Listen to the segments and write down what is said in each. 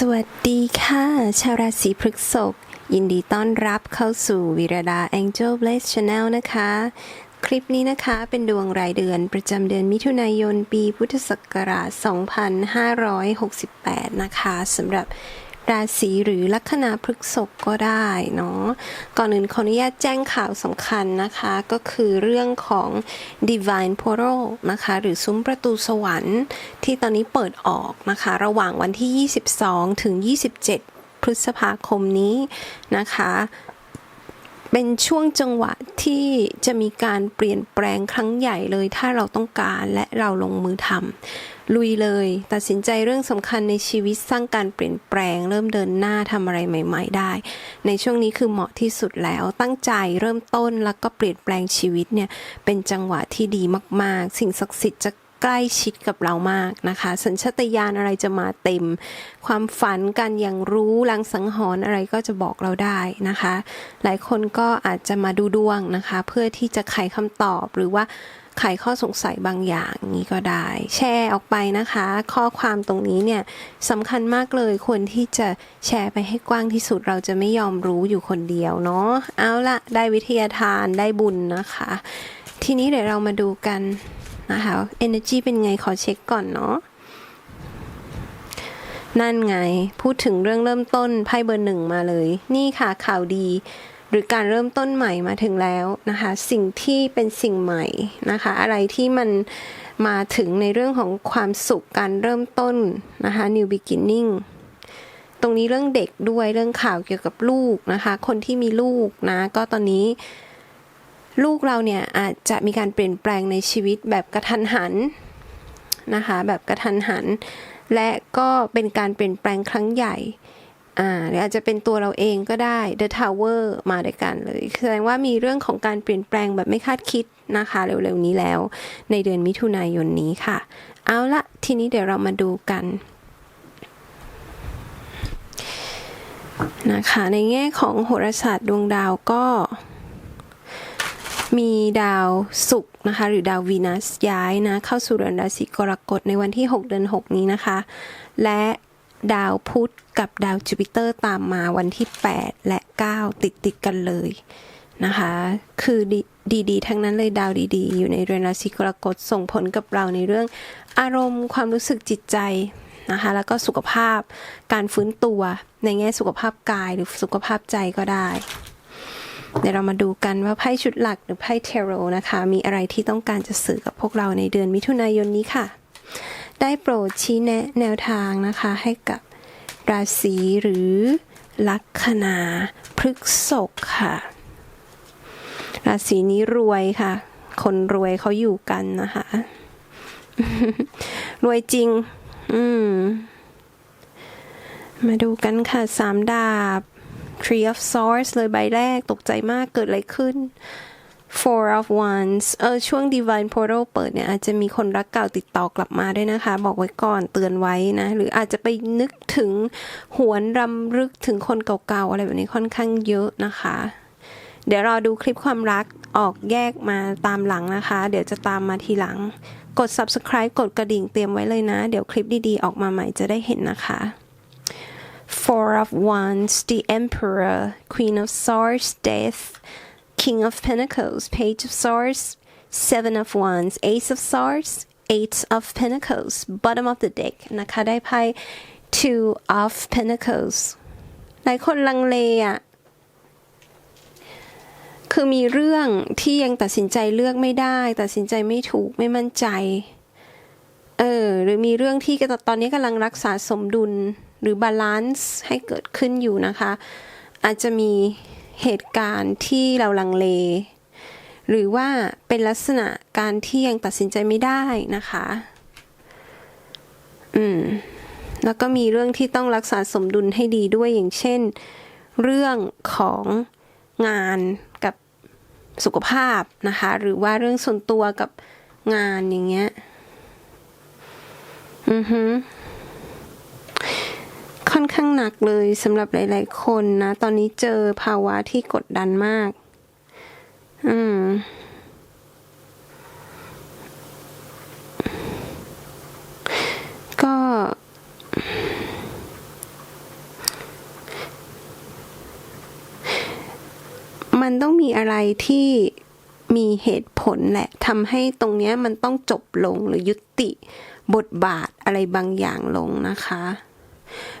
สวัสดีค่ะ ชาวราศีพฤษภยินดีต้อนรับเข้าสู่วิรดา Angel Bless Channel นะคะ คลิปนี้นะคะเป็นดวงรายเดือนประจำเดือนมิถุนายนปีพุทธศักราช 2568 นะคะสำหรับ ราศีหรือลัคนาพฤกษภก็ได้เนาะก่อนอื่นขออนุญาตแจ้งข่าวสำคัญนะคะ ก็คือเรื่องของ Divine Portal นะคะ หรือซุ้มประตูสวรรค์ที่ตอนนี้เปิดออกนะคะ ระหว่างวันที่ 22 ถึง 27 พฤษภาคมนี้นะคะเป็นช่วงจังหวะที่จะมีการเปลี่ยนแปลงครั้งใหญ่เลยถ้าเราต้องการและเราลงมือทำ ลุยเลย ตัดสินใจเรื่องสำคัญในชีวิตสร้างการเปลี่ยนแปลง เริ่มเดินหน้าทำอะไรใหม่ ๆ ได้ ในช่วงนี้คือเหมาะที่สุดแล้วตั้งใจเริ่มต้นแล้วก็เปลี่ยนแปลงชีวิตเนี่ยเป็นจังหวะที่ดีมาก ๆ สิ่งศักดิ์สิทธิ์จะใกล้ชิดกับเรามากนะคะ สัญชาตญาณอะไรจะมาเต็ม ความฝันการอย่างรู้ลังสังหรณ์อะไรก็จะบอกเราได้นะคะ หลายคนก็อาจจะมาดูดวงนะคะ เพื่อที่จะไขคำตอบหรือว่า ไขข้อสงสัยบางอย่างนี้ก็ได้ แชร์ออกไปนะคะ ข้อความตรงนี้เนี่ยสำคัญมากเลยควรที่จะแชร์ไปให้กว้างที่สุดเราจะไม่ยอมรู้อยู่คนเดียวเนาะเอาละได้วิทยาทานได้บุญนะคะ ทีนี้เดี๋ยวเรามาดูกันนะคะ energy เป็นไงขอเช็คก่อนเนาะนั่นไง พูดถึงเรื่องเริ่มต้นไพ่เบอร์หนึ่งมาเลย นี่ค่ะข่าวดี หรือการเริ่มต้นใหม่มาถึงแล้วนะคะ สิ่งที่เป็นสิ่งใหม่นะคะ อะไรที่มันมาถึงในเรื่องของความสุขการเริ่มต้นนะคะ new beginning ตรงนี้เรื่องเด็กด้วยเรื่องข่าวเกี่ยวกับลูกนะคะ คนที่มีลูกนะ ก็ตอนนี้ ลูกเราเนี่ยอาจจะมีการเปลี่ยนแปลงในชีวิตแบบกระทันหันนะคะ แบบกระทันหัน และก็เป็นการเปลี่ยนแปลงครั้งใหญ่ อ่าหรืออาจจะเป็นตัวเราเองก็ได้ The Tower มาด้วยกันเลย แสดงว่ามีเรื่องของการเปลี่ยนแปลงแบบไม่คาดคิดนะคะ เร็วๆนี้แล้ว ในเดือนมิถุนายนนี้ค่ะ เอาละทีนี้เดี๋ยวเรามาดูกันนะคะในแง่ของโหราศาสตร์ดวงดาวก็มีดาวศุกร์นะคะหรือดาววีนัสย้ายนะเข้าสู่เรือนราศีกรกฎในวันที่ 6 เดือน 6 นี้นะคะ และ ดาวพุธกับดาวจูปิเตอร์ตามมาวันที่ 8 และ 9 ติดติดกันเลยนะคะ คือดีดีๆทั้งนั้นเลยดาวดีๆ อยู่ในเรือนราศีกรกฎส่งผลกับเราในเรื่องอารมณ์ความรู้สึกจิตใจนะคะแล้วก็สุขภาพการฟื้นตัวในแง่สุขภาพกายหรือสุขภาพใจก็ได้ เดี๋ยวเรามาดูกันว่าไพ่ชุดหลักหรือไพ่เทโรนะคะ มีอะไรที่ต้องการจะสื่อกับพวกเราในเดือนมิถุนายนนี้ค่ะ ได้โปรดชี้แนะแนวทางนะคะให้กับราศีหรือลัคนาพฤกษภค่ะ ราศีนี้รวยค่ะ คนรวยเขาอยู่กันนะคะ รวยจริง อืม มาดูกันค่ะสามดาบ Tree of Swords เลยใบแรกตกใจมากเกิดอะไรขึ้น Four of Wands เออช่วง Divine Portal เปิดเนี่ยอาจจะมีคนรักเก่าติดต่อกลับมาด้วยนะคะ บอกไว้ก่อนเตือนไว้นะ หรืออาจจะไปนึกถึงหวนรำลึกถึงคนเก่าๆ อะไรแบบนี้ค่อนข้างเยอะนะคะ เดี๋ยวรอดูคลิปความรักออกแยกมาตามหลังนะคะ เดี๋ยวจะตามมาทีหลัง กด subscribe กดกระดิ่งเตรียมไว้เลยนะ เดี๋ยวคลิปดีๆ ออกมาใหม่จะได้เห็นนะคะ Four of Wands, the Emperor, Queen of Swords, Death, King of Pentacles, Page of Swords, Seven of Wands, Ace of Swords, Eight of Pentacles, bottom of the deck นะคะได้ไพ่ Two of Pentacles หลายคนลังเลอะคือมีเรื่องที่ยังตัดสินใจเลือกไม่ได้ ตัดสินใจไม่ถูกไม่มั่นใจ เออ หรือมีเรื่องที่ตอนนี้กำลังรักษาสมดุลหรือบาลานซ์ให้เกิดขึ้นอยู่นะคะ อาจจะมี เหตุการณ์ที่เราลังเล หรือว่าเป็นลักษณะการที่ยังตัดสินใจไม่ได้นะคะ อืม แล้วก็มีเรื่องที่ต้องรักษาสมดุลให้ดีด้วยอย่างเช่น เรื่องของงานกับสุขภาพนะคะ หรือว่าเรื่องส่วนตัวกับงานอย่างเงี้ย อือฮึ ค่อนข้างหนักเลยสำหรับหลาย ๆ คนนะ ตอนนี้เจอภาวะที่กดดันมาก อืม ก็มันต้องมีอะไรที่มีเหตุผลแหละทำให้ตรงเนี้ยมันต้องจบลงหรือยุติบทบาทอะไรบางอย่างลงนะคะ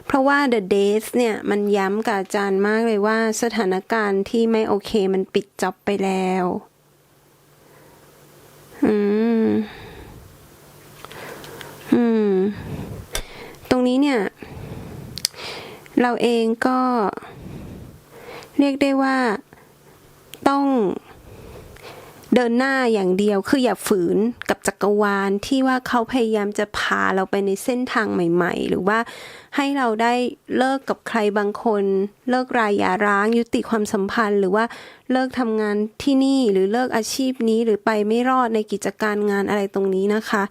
เพราะว่า The Days เนี่ย มันย้ำกับอาจารย์มากเลยว่าสถานการณ์ที่ไม่โอเคมันปิดจ็อบไปแล้ว อืม อืม ตรงนี้เนี่ย เราเองก็เรียกได้ว่าต้อง เดินหน้าอย่างเดียวคืออย่าฝืนกับจักรวาลที่ว่าเขาพยายามจะพาเราไปในเส้นทางใหม่ ๆ หรือว่าให้เราได้เลิกกับใครบางคน เลิกรายอย่าร้างยุติความสัมพันธ์ หรือว่าเลิกทำงานที่นี่หรือเลิกอาชีพนี้หรือไปไม่รอดในกิจการงานอะไรตรงนี้นะคะ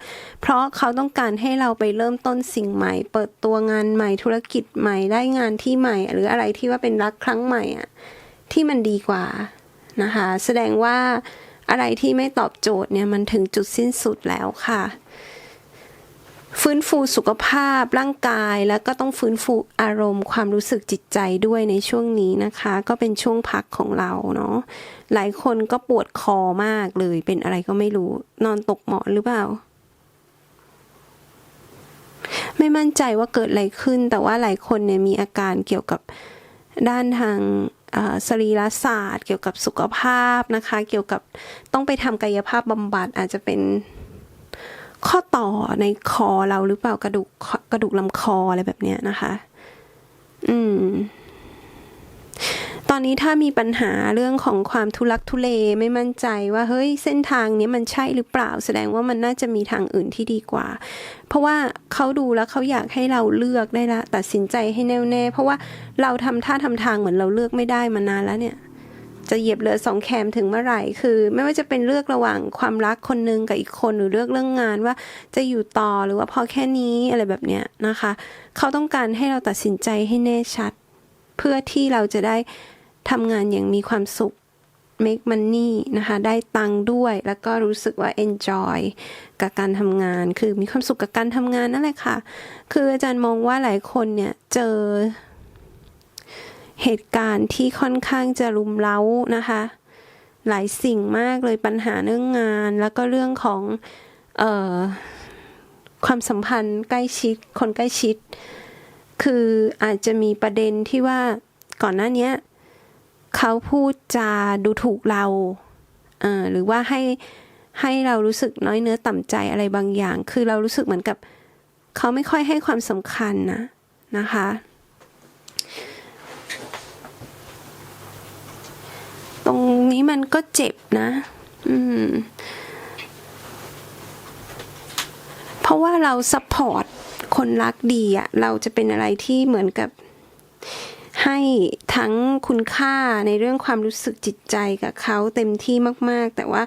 เพราะเขาต้องการให้เราไปเริ่มต้นสิ่งใหม่ เปิดตัวงานใหม่ธุรกิจใหม่ได้งานที่ใหม่ หรืออะไรที่ว่าเป็นรักครั้งใหม่อะที่มันดีกว่านะคะ แสดงว่า อะไรที่ไม่ตอบโจทย์เนี่ยมันถึงจุดสิ้นสุดแล้วค่ะ ฟื้นฟูสุขภาพร่างกายแล้วก็ต้องฟื้นฟูอารมณ์ ความรู้สึกจิตใจด้วยในช่วงนี้นะคะ ก็เป็นช่วงพักของเราเนาะหลายคนก็ปวดคอมากเลยเป็นอะไรก็ไม่รู้นอนตกหมอนหรือเปล่าไม่มั่นใจว่าเกิดอะไรขึ้น แต่ว่าหลายคนเนี่ยมีอาการเกี่ยวกับด้านทาง สรีรศาสตร์ เกี่ยวกับสุขภาพนะคะ เกี่ยวกับต้องไปทำกายภาพบำบัดอาจจะเป็นข้อต่อในคอเราหรือเปล่ากระดูกกระดูกลำคออะไรแบบเนี้ยนะคะ อืม ตอนนี้ถ้ามีปัญหาเรื่องของความทุลักทุเลไม่มั่นใจว่าเฮ้ยเส้นทางนี้มันใช่หรือเปล่า แสดงว่ามันน่าจะมีทางอื่นที่ดีกว่า เพราะว่าเขาดูแล้วเขาอยากให้เราเลือกได้ละ ตัดสินใจให้แน่วแน่เพราะว่าเราทำท่าทำทางเหมือนเราเลือกไม่ได้มานานแล้วเนี่ยจะเหยียบเรือสองแคมถึงเมื่อไหร่ คือ ไม่ว่าจะเป็นเลือกระหว่างความรักคนหนึ่งกับอีกคนหรือเลือกเรื่องงานว่าจะอยู่ต่อหรือว่าพอแค่นี้อะไรแบบเนี้ยนะคะ เขาต้องการให้เราตัดสินใจให้แน่ชัด เพื่อที่เราจะได้ ทำงานอย่างมีความสุข make money นะคะ ได้ตังค์ด้วย แล้วก็รู้สึกว่า enjoy กับการทำงาน คือมีความสุขกับการทำงานนั่นแหละค่ะ คืออาจารย์มองว่าหลายคนเนี่ย เจอ เหตุการณ์ที่ค่อนข้างจะรุมเร้านะคะ หลายสิ่งมากเลยปัญหาเรื่องงาน แล้วก็เรื่องของเออความสัมพันธ์ใกล้ชิด คนใกล้ชิด คืออาจจะมีประเด็นที่ว่าก่อนหน้านี้ เขาพูดจาดูถูกเราเออหรือว่าให้ให้เรารู้สึกน้อยเนื้อต่ำใจอะไรบางอย่าง คือเรารู้สึกเหมือนกับ เขาไม่ค่อยให้ความสำคัญนะนะคะ ตรงนี้มันก็เจ็บนะ อืม เพราะว่าเราซัพพอร์ตคนรักดีอะเราจะเป็นอะไรที่เหมือนกับ ให้ทั้งคุณค่าในเรื่องความรู้สึกจิตใจกับเขาเต็มที่มาก ๆ แต่ว่า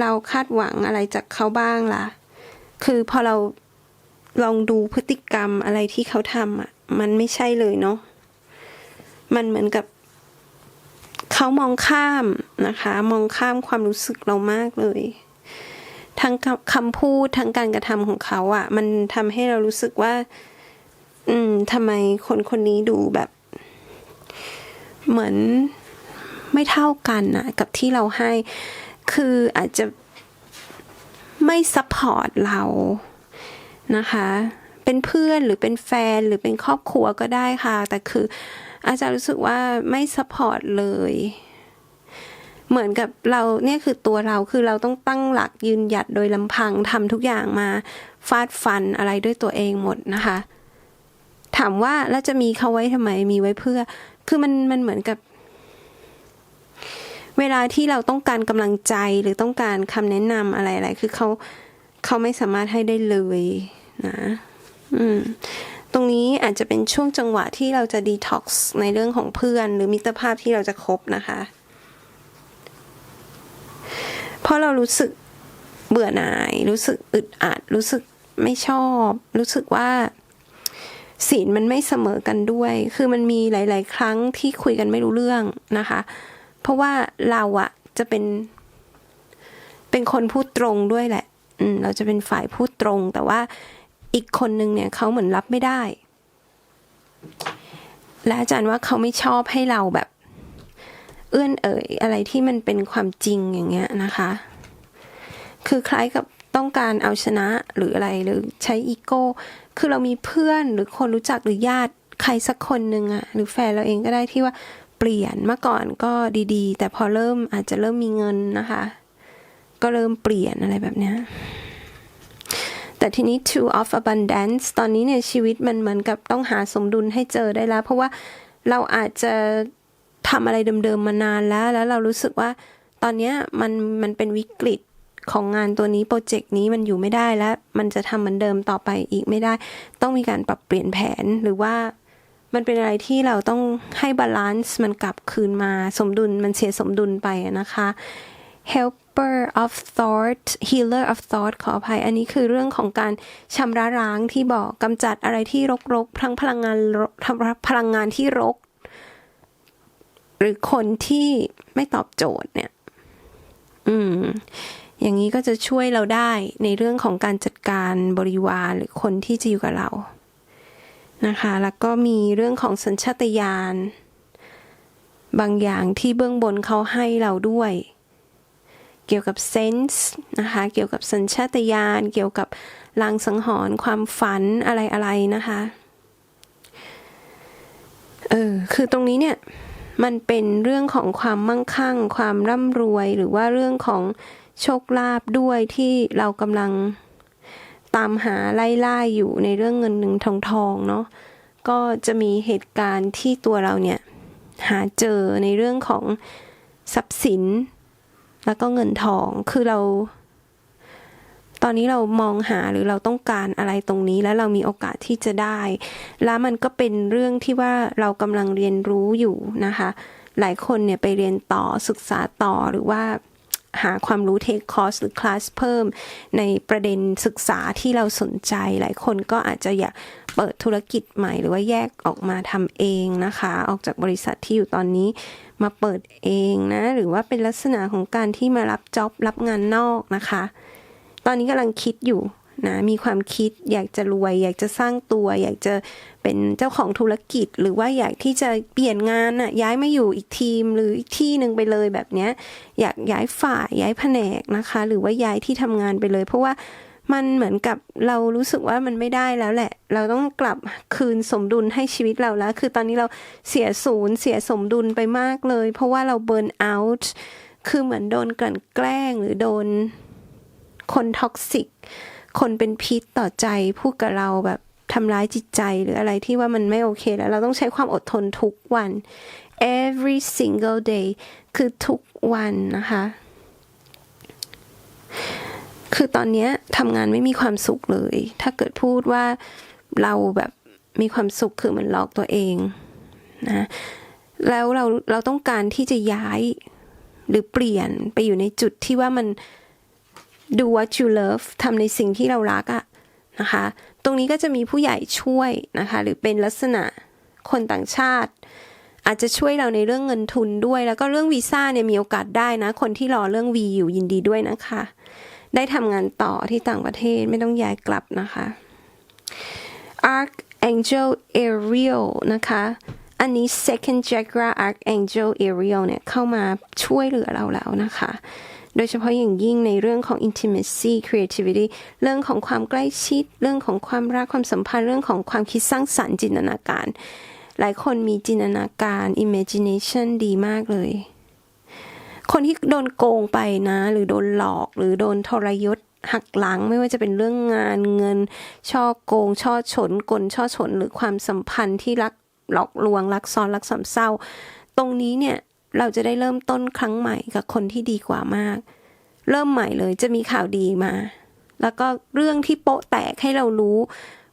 เราคาดหวังอะไรจากเขาบ้างล่ะ คือพอเราลองดูพฤติกรรมอะไรที่เขาทำอะ มันไม่ใช่เลยเนาะ มันเหมือนกับ เขามองข้ามนะคะ มองข้ามความรู้สึกเรามากเลยทั้งคำพูดทั้งการกระทำของเขาอะ่ะ มันทำให้เรารู้สึกว่า อืมทำไมคนคนนี้ดูแบบ เหมือนไม่เท่ากันนะกับที่เราให้ คืออาจจะไม่ซัพพอร์ตเรานะคะ เป็นเพื่อนหรือเป็นแฟนหรือเป็นครอบครัวก็ได้ค่ะ แต่คืออาจารย์รู้สึกว่าไม่ซัพพอร์ตเลย เหมือนกับเราเนี่ยคือตัวเราคือเราต้องตั้งหลักยืนหยัดโดยลำพังทำทุกอย่างมาฟาดฟันอะไรด้วยตัวเองหมดนะคะ ถามว่าแล้วจะมีเขาไว้ทำไมมีไว้เพื่อ คือมันมันเหมือนกับ เวลาที่เราต้องการกำลังใจหรือต้องการคำแนะนำอะไรอะไรคือเขาเขาไม่สามารถให้ได้เลยนะ อืม ตรงนี้อาจจะเป็นช่วงจังหวะที่เราจะดีท็อกซ์ในเรื่องของเพื่อน หรือมิตรภาพที่เราจะคบนะคะเพราะเรารู้สึกเบื่อหน่าย รู้สึกอึดอัด รู้สึกไม่ชอบ รู้สึกว่า ศีลมันไม่เสมอกันด้วย คือมันมีหลาย ๆ ครั้งที่คุยกันไม่รู้เรื่องนะคะ เพราะว่าเราอะจะเป็น เป็นคนพูดตรงด้วยแหละ อืม เราจะเป็นฝ่ายพูดตรง แต่ว่าอีกคนนึงเนี่ยเขาเหมือนรับไม่ได้ และอาจารย์ว่าเขาไม่ชอบให้เราแบบ เอื้อนเอ่ยอะไรที่มันเป็นความจริงอย่างเงี้ยนะคะ คือคล้ายกับ ต้องการเอาชนะหรืออะไรหรือใช้อีโก้ คือเรามีเพื่อนหรือคนรู้จักหรือญาติใครสักคนหนึ่งอะหรือแฟนเราเองก็ได้ที่ว่าเปลี่ยนเมื่อก่อนก็ดีๆ แต่พอเริ่มอาจจะเริ่มมีเงินนะคะ ก็เริ่มเปลี่ยนอะไรแบบเนี้ยแต่ทีนี้ two of abundance ตอนนี้เนี่ยชีวิตมันเหมือนกับต้องหาสมดุลให้เจอได้แล้ว เพราะว่าเราอาจจะทำอะไรเดิมๆมานานแล้ว แล้วเรารู้สึกว่าตอนนี้มันมันเป็นวิกฤต ของงานตัวนี้โปรเจกต์นี้มันอยู่ไม่ได้แล้วมันจะทำเหมือนเดิมต่อไปอีกไม่ได้ ต้องมีการปรับเปลี่ยนแผนหรือว่ามันเป็นอะไรที่เราต้องให้บาลานซ์มันกลับคืนมาสมดุลมันเสียสมดุลไปนะคะ helper of thought healer of thought ขออภัย อันนี้คือเรื่องของการชำระล้างที่บอกกำจัดอะไรที่รกๆทั้งพลังงานพลังงานที่รก หรือคนที่ไม่ตอบโจทย์เนี่ย อืม อย่างนี้ก็จะช่วยเราได้ในเรื่องของการจัดการบริวารหรือคนที่จะอยู่กับเรานะคะ แล้วก็มีเรื่องของสัญชาตญาณบางอย่างที่เบื้องบนเขาให้เราด้วย เกี่ยวกับเซนส์นะคะ เกี่ยวกับสัญชาตญาณ เกี่ยวกับลางสังหรณ์ความฝันอะไรอะไรนะคะ เออ คือตรงนี้เนี่ย มันเป็นเรื่องของความมั่งคั่ง ความร่ำรวย หรือว่าเรื่องของ โชคลาภด้วยที่เรากำลังตามหาไล่ล่าอยู่ในเรื่องเงินหนึ่งทองทองเนาะก็จะมีเหตุการณ์ที่ตัวเราเนี่ย หาเจอในเรื่องของทรัพย์สิน แล้วก็เงินทองคือเรา ตอนนี้เรามองหาหรือเราต้องการอะไรตรงนี้ แล้วเรามีโอกาสที่จะได้ แล้วมันก็เป็นเรื่องที่ว่าเรากำลังเรียนรู้อยู่นะคะ หลายคนเนี่ยไปเรียนต่อศึกษาต่อหรือว่า หาความรู้เทคคอร์สหรือคลาสเพิ่ม ในประเด็นศึกษาที่เราสนใจ หลายคนก็อาจจะอยากเปิดธุรกิจใหม่ หรือว่าแยกออกมาทำเองนะคะ ออกจากบริษัทที่อยู่ตอนนี้มาเปิดเองนะ หรือว่าเป็นลักษณะของการที่มารับจ็อบรับงานนอกนะคะ ตอนนี้กำลังคิดอยู่ นะมีความคิดอยากจะรวย อยากจะสร้างตัว อยากจะเป็นเจ้าของธุรกิจ หรือว่าอยากที่จะเปลี่ยนงานน่ะย้ายมาอยู่อีกทีมหรืออีกที่หนึ่งไปเลยแบบเนี้ย อยากย้ายฝ่ายย้ายแผนกนะคะ หรือว่าย้ายที่ทำงานไปเลย เพราะว่ามันเหมือนกับเรารู้สึกว่ามันไม่ได้แล้วแหละ เราต้องกลับคืนสมดุลให้ชีวิตเราแล้ว คือตอนนี้เราเสียศูนย์เสียสมดุลไปมากเลย เพราะว่าเราเบิร์นเอาท์คือเหมือนโดนกลั่นแกล้งหรือโดนคนท็อกซิก คนเป็นพิษต่อใจพูดกับเราแบบทำร้ายจิตใจหรืออะไรที่ว่ามันไม่โอเคแล้ว เราต้องใช้ความอดทนทุกวัน every single day คือทุกวันนะคะ คือตอนนี้ทำงานไม่มีความสุขเลย ถ้าเกิดพูดว่าเราแบบมีความสุขคือเหมือนหลอกตัวเองนะแล้วเราเราต้องการที่จะย้ายหรือเปลี่ยนไปอยู่ในจุดที่ว่ามัน do what you love ทำในสิ่งที่เรารักอะนะคะ ตรงนี้ก็จะมีผู้ใหญ่ช่วยนะคะ หรือเป็นลักษณะคนต่างชาติ อาจจะช่วยเราในเรื่องเงินทุนด้วย แล้วก็เรื่องวีซ่าเนี่ยมีโอกาสได้นะ คนที่รอเรื่องวีอยู่ยินดีด้วยนะคะ ได้ทำงานต่อที่ต่างประเทศไม่ต้องย้ายกลับนะคะ Archangel Ariel นะคะ อันนี้ second chakra Archangel Ariel เนี่ยเข้ามาช่วยเหลือเราแล้วนะคะ โดยเฉพาะอย่างยิ่งในเรื่องของ intimacy creativity เรื่องของความใกล้ชิด เรื่องของความรักความสัมพันธ์เรื่องของความคิดสร้างสรรค์จินตนาการ หลายคนมีจินตนาการ imagination ดีมากเลย คนที่โดนโกงไปนะ หรือโดนหลอกหรือโดนทรยศหักหลังไม่ว่าจะเป็นเรื่องงานเงิน ช่อโกง ช่อฉนกลช่อฉนหรือความสัมพันธ์ที่รักหลอกลวงรักซ้อนรักสามเศร้า ตรงนี้เนี่ย เราจะได้เริ่มต้นครั้งใหม่กับคนที่ดีกว่ามาก เริ่มใหม่เลยจะมีข่าวดีมา แล้วก็เรื่องที่โปะแตกให้เรารู้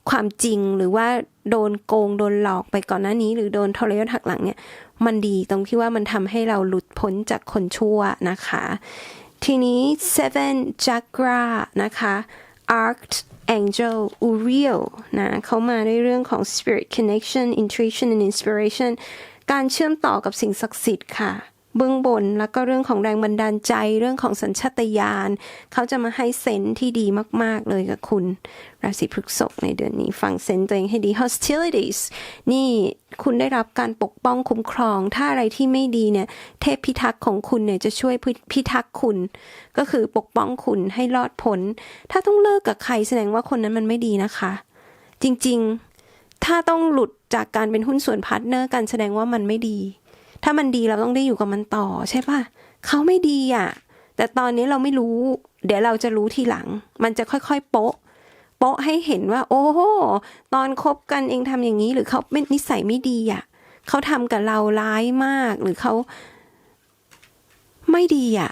ความจริงหรือว่าโดนโกงโดนหลอกไปก่อนหน้านี้ หรือโดนทรยศหักหลังเนี่ย มันดีตรงที่ว่ามันทำให้เราหลุดพ้นจากคนชั่วนะคะ ทีนี้ seven chakra นะคะ archangel uriel นะเขามาในเรื่องของ spirit connection intuition and inspiration การเชื่อมต่อกับสิ่งศักดิ์สิทธิ์ค่ะ เบื้องบนแล้วก็เรื่องของแรงบันดาลใจเรื่องของสัญชาตญาณเขาจะมาให้เซนที่ดีมาก ๆ เลยกับคุณ ราศีพฤษภในเดือนนี้ ฟังเซนส์ตัวเองให้ดี hostilities นี่คุณได้รับการปกป้องคุ้มครอง ถ้าอะไรที่ไม่ดีเนี่ย เทพพิทักษ์ของคุณเนี่ยจะช่วยพิทักษ์คุณ ก็คือปกป้องคุณให้รอดพ้นถ้าต้องเลิกกับใครแสดงว่าคนนั้นมันไม่ดีนะคะ จริง ๆ ถ้าต้องหลุดจากการเป็นหุ้นส่วนพาร์ทเนอร์กันแสดงว่ามันไม่ดี ถ้ามันดีเราต้องได้อยู่กับมันต่อ ใช่ปะเขาไม่ดีอะ แต่ตอนนี้เราไม่รู้ เดี๋ยวเราจะรู้ทีหลัง มันจะค่อยๆโป๊ะโป๊ะให้เห็นว่า โอ้โหตอนคบกันเองทำอย่างนี้หรือเขาเป็นนิสัยไม่ดีอะเขาทำกับเราร้ายมากหรือเขาไม่ดีอะ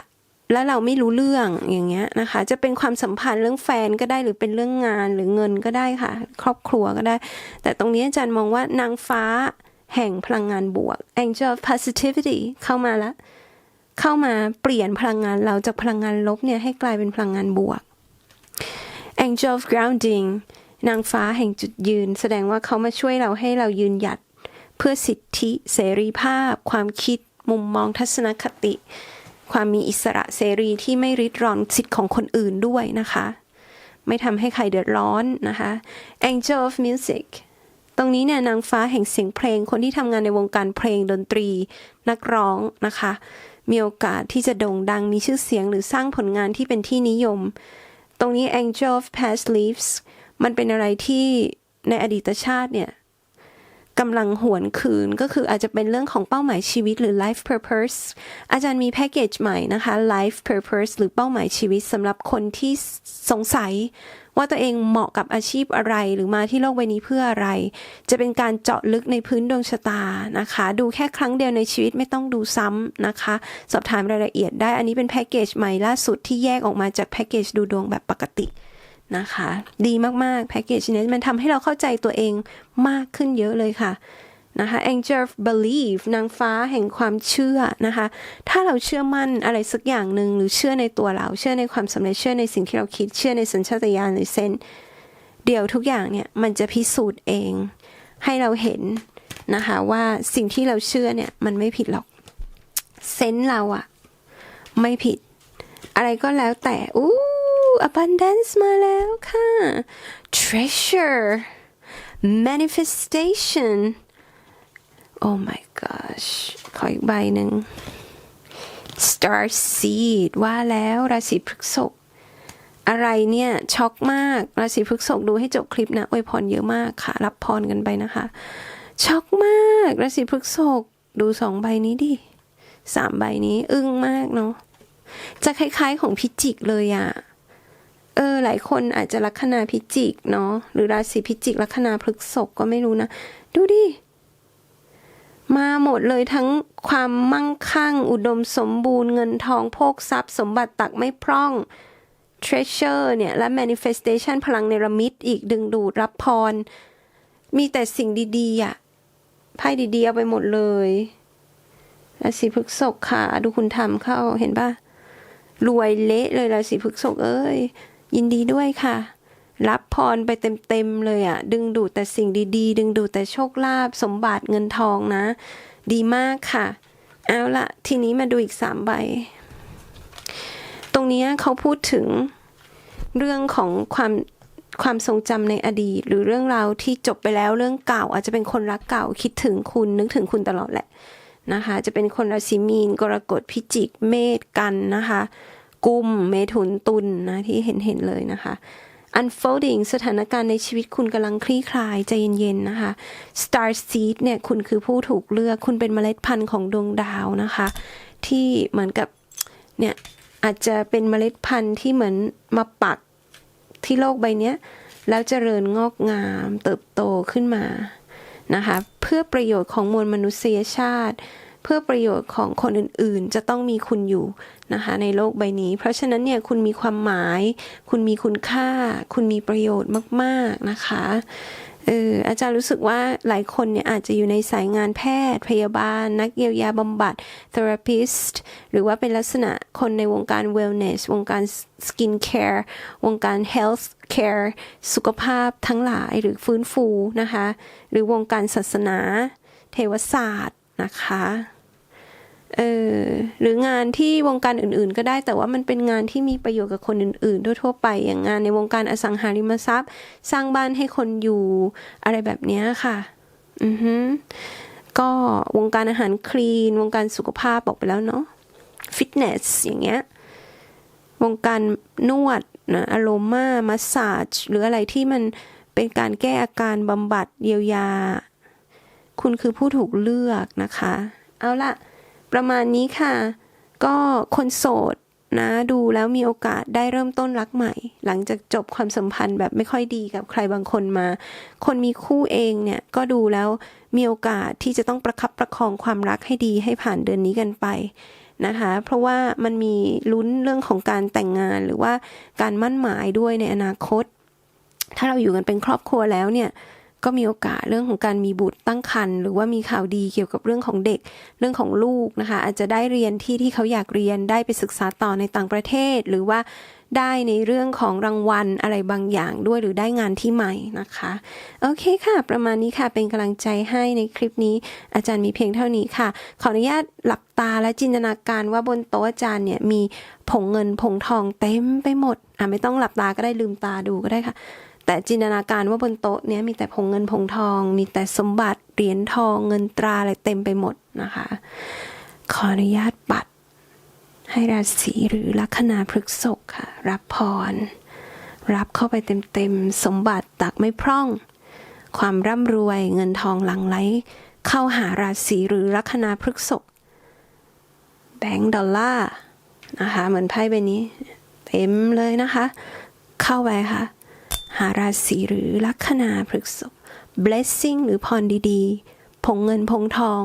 แล้วเราไม่รู้เรื่องอย่างเงี้ยนะคะ จะเป็นความสัมพันธ์เรื่องแฟนก็ได้หรือเป็นเรื่องงานหรือเงินก็ได้ค่ะ ครอบครัวก็ได้ แต่ตรงนี้อาจารย์มองว่านางฟ้าแห่งพลังงานบวก angel of positivity เข้ามาล้วเข้ามาเปลี่ยนพลังงานเราจากพลังงานลบเนี่ยให้กลายเป็นพลังงานบวก angel of grounding นางฟ้าแห่งจุดยืน แสดงว่าเขามาช่วยเราให้เรายืนหยัด เพื่อสิทธิเสรีภาพ ความคิด มุมมองทัศนคติ ความมีอิสระเสรีที่ไม่ริดรอนสิทธิ์ของคนอื่นด้วยนะคะ ไม่ทำให้ใครเดือดร้อนนะคะ angel of music ตรงนี้เนี่ยนางฟ้าแห่งเสียงเพลงคนที่ทำงานในวงการเพลงดนตรีนักร้องนะคะ มีโอกาสที่จะโด่งดังมีชื่อเสียงหรือสร้างผลงานที่เป็นที่นิยม ตรงนี้ angel of past lives มันเป็นอะไรที่ในอดีตชาติเนี่ย กำลังหวนคืนก็คืออาจจะเป็นเรื่องของเป้าหมายชีวิตหรือ life purpose อาจารย์มีแพ็กเกจใหม่นะคะ life purpose หรือเป้าหมายชีวิตสำหรับคนที่สงสัยว่าตัวเองเหมาะกับอาชีพอะไรหรือมาที่โลกใบนี้เพื่ออะไร จะเป็นการเจาะลึกในพื้นดวงชะตานะคะ ดูแค่ครั้งเดียวในชีวิตไม่ต้องดูซ้ำนะคะ สอบถามรายละเอียดได้อันนี้เป็นแพ็กเกจใหม่ล่าสุดที่แยกออกมาจากแพ็กเกจดูดวงแบบปกติ นะคะ ดีมากๆแพ็กเกจนี้มันทำให้เราเข้าใจตัวเองมากขึ้นเยอะเลยค่ะนะคะ angel of belief นางฟ้าแห่งความเชื่อนะคะ ถ้าเราเชื่อมั่นอะไรสักอย่างหนึ่งหรือเชื่อในตัวเรา เชื่อในความสำเร็จ เชื่อในสิ่งที่เราคิด เชื่อในสัญชาตญาณหรือเซนเดี๋ยวทุกอย่างเนี่ยมันจะพิสูจน์เอง ให้เราเห็นนะคะว่าสิ่งที่เราเชื่อเนี่ยมันไม่ผิดหรอก เซนเราอะไม่ผิด อะไรก็แล้วแต่อู้ abundance มาแล้วค่ะ treasure manifestation oh my gosh ขออีกใบหนึ่ง star seed ว่าแล้วราศีพฤษภอะไรเนี่ย ช็อกมาก ราศีพฤษภดูให้จบคลิปนะอวยพรเยอะมากค่ะ รับพรกันไปนะคะ ช็อกมาก ราศีพฤษภดูสองใบนี้ดิสามใบนี้ อึ้งมากเนาะจะคล้ายๆของพิจิกเลยอะ่ะ ออหลายคนอาจจะลัคนาพิจิกเนาะหรือราศีพิจิกลัคนาพฤกษภก็ไม่รู้นะ ดูดิ มาหมดเลยทั้งความมั่งคั่ง อุดมสมบูรณ์เงินทองโภคทรัพย์ สมบัติตักไม่พร่อง treasure เนี่ย และ manifestation พลังเนรมิตอีกดึงดูดรับพร มีแต่สิ่งดีๆอะ่ะไพ่ดีๆเอาไปหมดเลยราศีพฤกษภค่ะ ดูคุณทำเข้าเห็นปะรวยเละเลยราศีพฤกษภเอ้ย ยินดีด้วยค่ะ รับพรไปเต็มๆเลยอะ่ะ ดึงดูดแต่สิ่งดีๆ ดึงดูดแต่โชคลาภสมบัติเงินทองนะ ดีมากค่ะ เอาละทีนี้มาดูอีกสามใบ ตรงนี้เขาพูดถึงเรื่องของความความทรงจำในอดีต หรือเรื่องราวที่จบไปแล้วเรื่องเก่า อาจจะเป็นคนรักเก่าคิดถึงคุณนึกถึงคุณตลอดแหละนะคะ จะเป็นคนราศีมีน กรกฎพิจิกเมษกันนะคะ กุมเมถุนตุลนนะที่เห็นเห็นเลยนะคะ unfolding สถานการณ์ในชีวิตคุณกำลังคลี่คลายใจเย็นๆนะคะ star seed เนี่ยคุณคือผู้ถูกเลือกคุณเป็นเมล็ดพันธุ์ของดวงดาวนะคะ ที่เหมือนกับเนี่ยอาจจะเป็นเมล็ดพันธุ์ที่เหมือนมาปักที่โลกใบนี้แล้วเจริญงอกงามเติบโตขึ้นมานะคะ เพื่อประโยชน์ของมวลมนุษยชาติ เพื่อประโยชน์ของคนอื่นๆ จะต้องมีคุณอยู่นะคะในโลกใบนี้ เพราะฉะนั้นเนี่ยคุณมีความหมาย คุณมีคุณค่า คุณมีประโยชน์มากๆนะคะเอออาจารย์รู้สึกว่าหลายคนเนี่ยอาจจะอยู่ในสายงานแพทย์ พยาบาล นักเยียวยาบำบัด therapist หรือว่าเป็นลักษณะคนในวงการ wellness วงการ skin care วงการ health care สุขภาพทั้งหลายหรือฟื้นฟูนะคะ หรือวงการศาสนา เทวศาสตร์ นะคะเออหรืองานที่วงการอื่นๆ ก็ได้แต่ว่ามันเป็นงานที่มีประโยชน์กับคนอื่นๆทั่วๆไป อย่างงานในวงการอสังหาริมทรัพย์ สร้างบ้านให้คนอยู่อะไรแบบนี้ค่ะอือฮึก็วงการอาหารคลีน วงการสุขภาพบอกไปแล้วเนาะฟิตเนสอย่างเงี้ยวงการนวดนะอโรมามัสซาจหรืออะไรที่มันเป็นการแก้อาการบำบัดเยียวยา คุณคือผู้ถูกเลือกนะคะ เอาละประมาณนี้ค่ะ ก็คนโสดนะดูแล้วมีโอกาสได้เริ่มต้นรักใหม่ หลังจากจบความสัมพันธ์แบบไม่ค่อยดีกับใครบางคนมา คนมีคู่เองเนี่ยก็ดูแล้วมีโอกาสที่จะต้องประคับประคองความรักให้ดีให้ผ่านเดือนนี้กันไปนะคะ เพราะว่ามันมีลุ้นเรื่องของการแต่งงานหรือว่าการมั่นหมายด้วยในอนาคต ถ้าเราอยู่กันเป็นครอบครัวแล้วเนี่ย ก็มีโอกาสเรื่องของการมีบุตรตั้งครรภ์หรือว่ามีข่าวดีเกี่ยวกับเรื่องของเด็กเรื่องของลูกนะคะ อาจจะได้เรียนที่ที่เขาอยากเรียนได้ไปศึกษาต่อในต่างประเทศ หรือว่าได้ในเรื่องของรางวัลอะไรบางอย่างด้วยหรือได้งานที่ใหม่นะคะ โอเคค่ะ ประมาณนี้ค่ะเป็นกำลังใจให้ในคลิปนี้ อาจารย์มีเพียงเท่านี้ค่ะ ขออนุญาตหลับตาและจินตนาการว่าบนโต๊ะอาจารย์เนี่ยมีผงเงินผงทองเต็มไปหมดอะไม่ต้องหลับตาก็ได้ลืมตาดูก็ได้ค่ะ แต่จินตนาการว่าบนโต๊ะเนี้ยมีแต่ผงเงินผงทอง มีแต่สมบัติเหรียญทองเงินตราอะไรเต็มไปหมดนะคะ ขออนุญาตปัด ให้ราศีหรือลัคนาพฤกษกค่ะ รับพร รับเข้าไปเต็มๆ สมบัติตักไม่พร่อง ความร่ำรวยเงินทองหลั่งไหลเข้าหาราศีหรือลัคนาพฤกษกแบงก์ดอลลาร์นะคะเหมือนไพ่ใบนี้ เต็มเลยนะคะ เข้าไปค่ะ หาราศีหรือลัคนาพฤกษก blessing หรือพรดีๆ ผงเงินผงทอง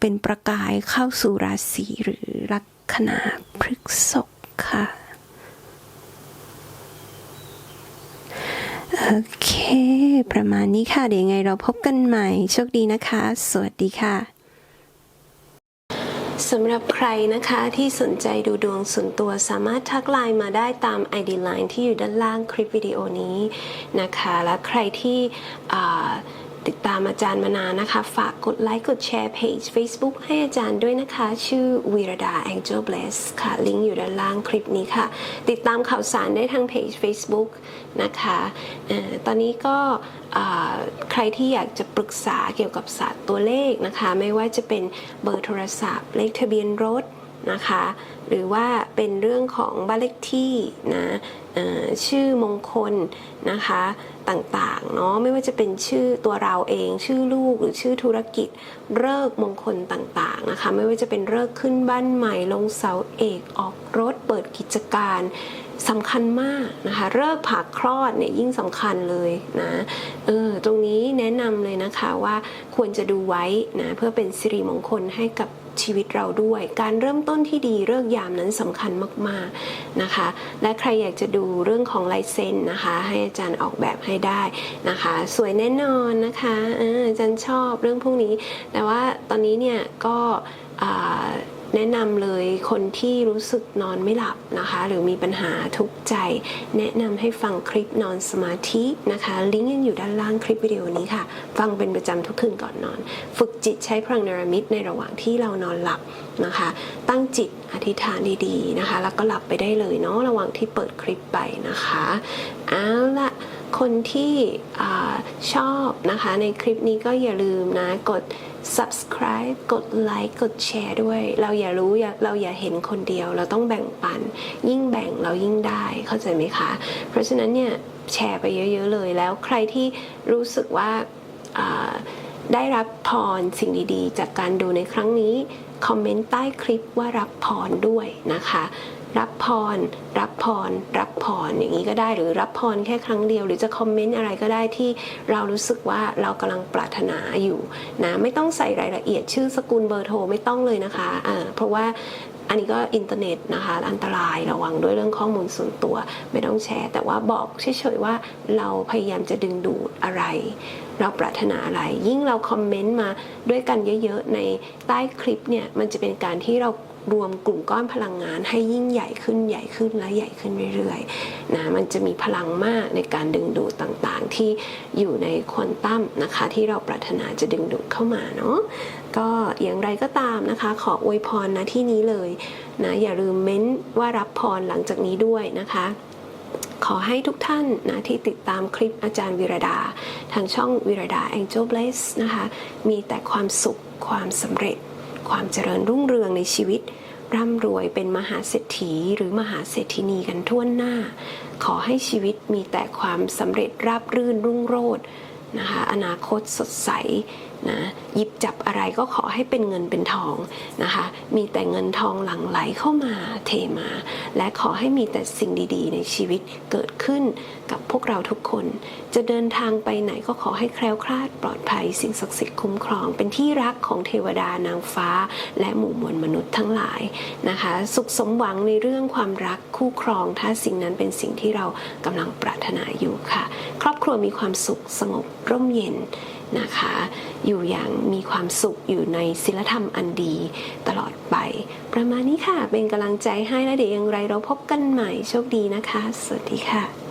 เป็นประกายเข้าสู่ราศีหรือลัคนาพฤกษกค่ะ โอเค ประมาณนี้ค่ะ เดี๋ยวยังไงเราพบกันใหม่ โชคดีนะคะ สวัสดีค่ะ สำหรับใครนะคะที่สนใจดูดวงส่วนตัวสามารถทักไลน์มาได้ตาม ID Line ที่อยู่ด้านล่างคลิปวิดีโอนี้นะคะ และใครที่ ติดตามอาจารย์มานานนะคะ ฝากกดไลค์กดแชร์เพจ Facebook ให้อาจารย์ด้วยนะคะ ชื่อวีรดา Angel Bless ค่ะ ลิงก์อยู่ด้านล่างคลิปนี้ค่ะ ติดตามข่าวสารได้ทางเพจ Facebook นะคะออตอนนี้ก็ใครที่อยากจะปรึกษาเกี่ยวกับศาสตร์ตัวเลขนะคะ ไม่ว่าจะเป็นเบอร์โทรศัพท์ เลขทะเบียนรถนะคะหรือว่าเป็นเรื่องของบ้านเลขที่นะชื่อมงคลนะคะต่างๆ เนาะไม่ว่าจะเป็นชื่อตัวเราเอง ชื่อลูกหรือชื่อธุรกิจเลิกมงคลต่างๆนะคะ ไม่ว่าจะเป็นเลิกขึ้นบ้านใหม่ ลงเสาเอกออกรถเปิดกิจการสำคัญมากนะคะเลิกผ่าคลอดเนี่ยยิ่งสำคัญเลยนะเออตรงนี้แนะนำเลยนะคะว่าควรจะดูไว้นะเพื่อเป็นสิริมงคลให้กับ ชีวิตเราด้วย การเริ่มต้นที่ดีเลิกยามนั้นสำคัญมากๆนะคะ และใครอยากจะดูเรื่องของลายเซ็นนะคะ ให้อาจารย์ออกแบบให้ได้นะคะ สวยแน่นอนนะคะอาจารย์ชอบเรื่องพวกนี้ แต่ว่าตอนนี้เนี่ยก็ แนะนำเลยคนที่รู้สึกนอนไม่หลับนะคะ หรือมีปัญหาทุกข์ใจ แนะนำให้ฟังคลิปนอนสมาธินะคะ ลิงก์ยังอยู่ด้านล่างคลิปวิดีโอนี้ค่ะ ฟังเป็นประจำทุกคืนก่อนนอน ฝึกจิตใช้พลังเนรมิตในระหว่างที่เรานอนหลับนะคะ ตั้งจิตอธิษฐานดีๆนะคะ แล้วก็หลับไปได้เลยเนาะระหว่างที่เปิดคลิปไปนะคะเอาละ คนที่อชอบนะคะในคลิปนี้ก็อย่าลืมนะ กด subscribe กดไลค์กดแชร์ด้วย เราอย่ารู้เราอย่าเห็นคนเดียว เราต้องแบ่งปัน ยิ่งแบ่งเรายิ่งได้เข้าใจไหมคะ เพราะฉะนั้นเนี่ยแชร์ไปเยอะๆเลยแล้วใครที่รู้สึกว่าได้รับพรสิ่งดีๆ จากการดูในครั้งนี้ คอมเมนต์ใต้คลิปว่ารับพรด้วยนะคะ รับพร รับพร รับพรอย่างนี้ก็ได้หรือรับพรแค่ครั้งเดียว หรือจะคอมเมนต์อะไรก็ได้ที่เรารู้สึกว่าเรากำลังปรารถนาอยู่นะไม่ต้องใส่รายละเอียดชื่อสกุลเบอร์โทรไม่ต้องเลยนะคะอ่าเพราะว่าอันนี้ก็อินเทอร์เน็ตนะคะ อันตรายระวังด้วยเรื่องข้อมูลส่วนตัวไม่ต้องแชร์ แต่ว่าบอกเฉยๆว่าเราพยายามจะดึงดูดอะไร เราปรารถนาอะไร ยิ่งเราคอมเมนต์มาด้วยกันเยอะๆ ในใต้คลิปเนี่ย มันจะเป็นการที่เรา รวมกลุ่มก้อนพลังงานให้ยิ่งใหญ่ขึ้นใหญ่ขึ้นและใหญ่ขึ้นเรื่อยๆนะมันจะมีพลังมากในการดึงดูดต่างๆ ที่อยู่ในควอนตัมนะคะ ที่เราปรารถนาจะดึงดูดเข้ามาเนาะก็อย่างไรก็ตามนะคะ ขออวยพรนะที่นี้เลยนะอย่าลืมเม้นว่ารับพรหลังจากนี้ด้วยนะคะขอให้ทุกท่านนะที่ติดตามคลิปอาจารย์วิรดา ทางช่องวิรดา Angel Bliss นะคะ มีแต่ความสุขความสำเร็จ ความเจริญรุ่งเรืองในชีวิต ร่ำรวยเป็นมหาเศรษฐีหรือมหาเศรษฐินีกันทั่วหน้า ขอให้ชีวิตมีแต่ความสำเร็จราบรื่นรุ่งโรจน์นะคะอนาคตสดใสนะหยิบจับอะไรก็ขอให้เป็นเงินเป็นทองนะคะ มีแต่เงินทองหลั่งไหลเข้ามาเทมา และขอให้มีแต่สิ่งดีๆ ในชีวิตเกิดขึ้นกับพวกเราทุกคน จะเดินทางไปไหนก็ขอให้แคล้วคลาดปลอดภัย สิ่งศักดิ์สิทธิ์คุ้มครอง เป็นที่รักของเทวดานางฟ้า และหมู่มวลมนุษย์ทั้งหลายนะคะ สุขสมหวังในเรื่องความรักคู่ครอง ถ้าสิ่งนั้นเป็นสิ่งที่เรากำลังปรารถนาอยู่ค่ะ ครอบครัวมีความสุขสงบร่มเย็น นะคะ อยู่อย่างมีความสุขอยู่ในศีลธรรมอันดีตลอดไป ประมาณนี้ค่ะ เป็นกำลังใจให้และเดี๋ยวอย่างไรเราพบกันใหม่โชคดีนะคะ สวัสดีค่ะ